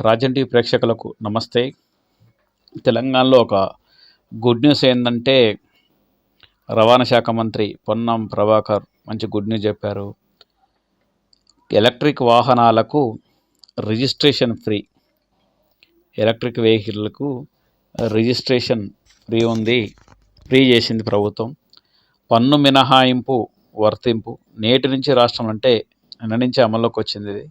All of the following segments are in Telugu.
రాజన్ టీవీ ప్రేక్షకులకు నమస్తే. తెలంగాణలో ఒక గుడ్ న్యూస్ ఏంటంటే రవాణా శాఖ మంత్రి పొన్నం ప్రభాకర్ మంచి గుడ్ న్యూస్ చెప్పారు. ఎలక్ట్రిక్ వాహనాలకు రిజిస్ట్రేషన్ ఫ్రీ. ఎలక్ట్రిక్ వెహికల్కు రిజిస్ట్రేషన్ ఫ్రీ ఉంది. ఫ్రీ చేసింది ప్రభుత్వం. పన్ను మినహాయింపు వర్తింపు నేటి నుంచి రాష్ట్రం అంటే నిన్న నుంచి అమల్లోకి వచ్చింది ఇది.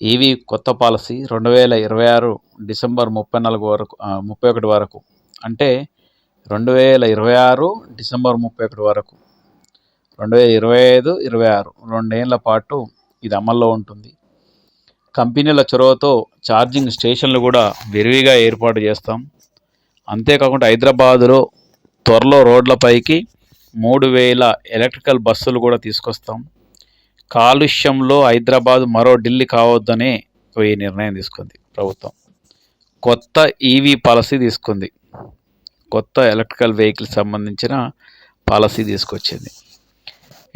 ఈవీ కొత్త పాలసీ రెండు వేల ఇరవై ఆరు డిసెంబర్ ముప్పై నాలుగు వరకు ముప్పై ఒకటి వరకు. అంటే రెండు వేల ఇరవై ఆరు డిసెంబర్ ముప్పై ఒకటి వరకు. రెండు వేల ఇరవై ఐదు ఇరవై ఆరు రెండేళ్ళ పాటు ఇది అమల్లో ఉంటుంది. కంపెనీల చొరవతో ఛార్జింగ్ స్టేషన్లు కూడా విరివిగా ఏర్పాటు చేస్తాం. అంతేకాకుండా హైదరాబాదులో త్వరలో రోడ్లపైకి మూడు వేల ఎలక్ట్రికల్ బస్సులు కూడా తీసుకొస్తాం. కాలుష్యంలో హైదరాబాద్ మరో ఢిల్లీ కావద్దనే ఈ నిర్ణయం తీసుకుంది ప్రభుత్వం. కొత్త ఈవీ పాలసీ తీసుకుంది. కొత్త ఎలక్ట్రికల్ వెహికల్ సంబంధించిన పాలసీ తీసుకొచ్చింది.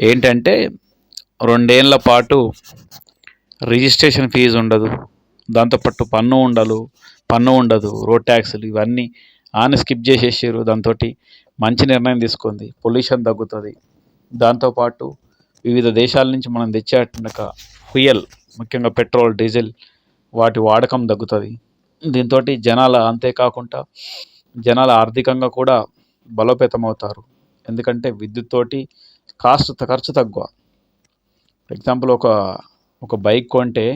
ఏంటంటే రెండేళ్ళ పాటు రిజిస్ట్రేషన్ ఫీజు ఉండదు. దాంతోపాటు పన్ను ఉండదు పన్ను ఉండదు రోడ్ ట్యాక్సులు ఇవన్నీ ఆన్ స్కిప్ చేసేసారు. దాంతో మంచి నిర్ణయం తీసుకుంది. పొల్యూషన్ తగ్గుతుంది. దాంతోపాటు వివిధ దేశాల నుంచి మనం తెచ్చేట ఫ్యూయల్ ముఖ్యంగా పెట్రోల్ డీజిల్ వాటి వాడకం తగ్గుతుంది. దీంతో జనాల అంతేకాకుండా జనాల ఆర్థికంగా కూడా బలోపేతం అవుతారు ఎందుకంటే విద్యుత్ తోటి కాస్ట్ ఖర్చు తక్కువ. ఎగ్జాంపుల్ ఒక ఒక బైక్ కొంటే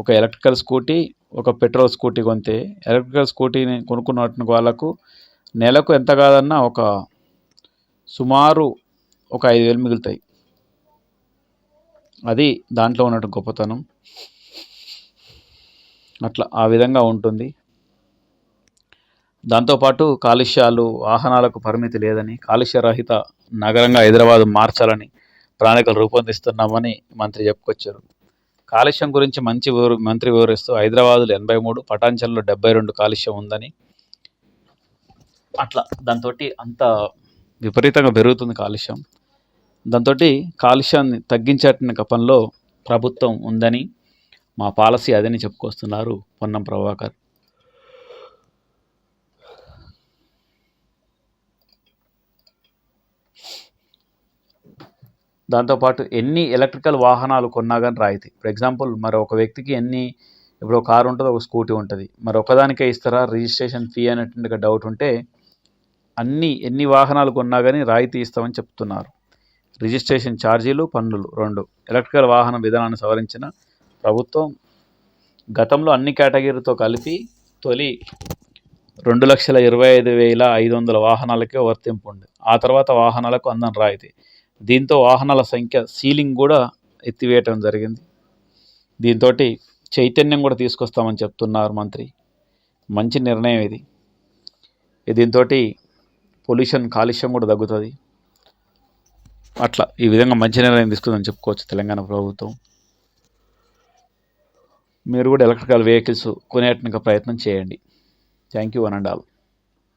ఒక ఎలక్ట్రికల్ స్కూటీ ఒక పెట్రోల్ స్కూటీ కొంటే ఎలక్ట్రికల్ స్కూటీని కొనుక్కున్న వాళ్ళకు నెలకు ఎంత కాదన్నా ఒక సుమారు ఒక ఐదు వేలు మిగులుతాయి. అది దాంట్లో ఉన్నట్టు గొప్పతనం. అట్లా ఆ విధంగా ఉంటుంది. దాంతోపాటు కాలుష్యాలు వాహనాలకు పరిమితి లేదని కాలుష్య రహిత నగరంగా హైదరాబాద్ మార్చాలని ప్రణాళికలు రూపొందిస్తున్నామని మంత్రి చెప్పుకొచ్చారు. కాలుష్యం గురించి మంచి వివరు మంత్రి వివరిస్తూ హైదరాబాదులో ఎనభై మూడు పటాంచల్లో డెబ్బై రెండు కాలుష్యం ఉందని అట్లా దాంతో అంత విపరీతంగా పెరుగుతుంది కాలుష్యం. దాంతో కాలుష్యాన్ని తగ్గించేట పనిలో ప్రభుత్వం ఉందని మా పాలసీ అదని చెప్పుకొస్తున్నారు పొన్నం ప్రభాకర్. దాంతోపాటు ఎన్ని ఎలక్ట్రికల్ వాహనాలు కొన్నా కానీ రాయితీ. ఫర్ ఎగ్జాంపుల్ మరి ఒక వ్యక్తికి ఎన్ని ఇప్పుడు ఒక కారు ఉంటుంది ఒక స్కూటీ ఉంటుంది. మరి ఒకదానికే ఇస్తారా? రిజిస్ట్రేషన్ ఫీ అనేటువంటి డౌట్ ఉంటే అన్ని ఎన్ని వాహనాలు కొన్నా కానీ రాయితీ ఇస్తామని చెప్తున్నారు. రిజిస్ట్రేషన్ ఛార్జీలు పన్నులు రెండు. ఎలక్ట్రికల్ వాహన విధానాన్ని సవరించిన ప్రభుత్వం గతంలో అన్ని కేటగిరీతో కలిపి తొలి రెండు లక్షల ఇరవై ఐదు వేల ఐదు వందల వాహనాలకే వర్తింపు ఉంది. ఆ తర్వాత వాహనాలకు అందని రాయితీ. దీంతో వాహనాల సంఖ్య సీలింగ్ కూడా ఎత్తివేయటం జరిగింది. దీంతో చైతన్యం కూడా తీసుకొస్తామని చెప్తున్నారు మంత్రి. మంచి నిర్ణయం ఇది. దీంతో పొల్యూషన్ కాలుష్యం కూడా తగ్గుతుంది. అట్లా ఈ విధంగా మంచి నిర్ణయం తీసుకుందని చెప్పుకోవచ్చు తెలంగాణ ప్రభుత్వం. మీరు కూడా ఎలక్ట్రికల్ వెహికల్స్ కొనేటానికి ప్రయత్నం చేయండి. Thank you one and all.